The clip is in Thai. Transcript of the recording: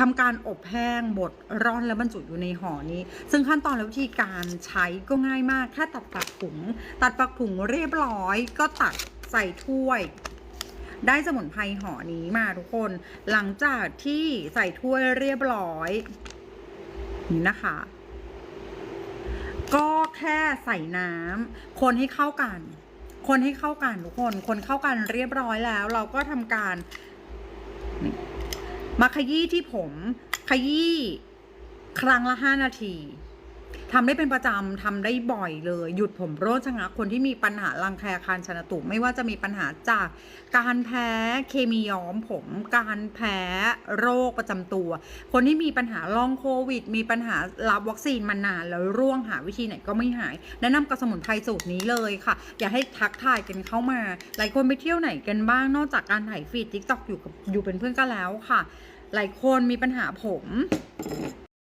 ทำการอบแห้งบดร้อนและบรรจุอยู่ในห่อนี้ ซึ่งขั้นตอนและวิธีการใช้ก็ง่ายมาก แค่ตัดปากถุง ตัดปากถุงเรียบร้อย ก็ตักใส่ถ้วย ได้สมุนไพรห่อนี้มาทุกคน หลังจากที่ใส่ถ้วยเรียบร้อย นี่นะคะ ก็แค่ใส่น้ำคนให้เข้ากัน คนให้เข้ากันทุกคน คนเข้ากันเรียบร้อยแล้ว เราก็ทำการนี่ มาขยี้ที่ผมขยี้ครั้งละห้านาที ทำได้เป็นประจำทำได้บ่อยเลย หยุดผมโรคชะงักคนที่มีปัญหารังแคคานชนตุไม่ว่าจะมีปัญหาจากการแพ้เคมีย้อมผม การแพ้โรคประจำตัว คนที่มีปัญหาลองโควิด มีปัญหารับวัคซีนมานานแล้วร่วงหาวิธีไหนก็ไม่หาย แนะนำกับสมุนไพรสูตรนี้เลยค่ะ อย่าให้ทักทายกันเข้ามา หลายคนไปเที่ยวไหนกันบ้างนอกจากการถ่ายฟีดทิกตอกอยู่กับอยู่เป็นเพื่อนกันแล้วค่ะ หลายคนมีปัญหาผม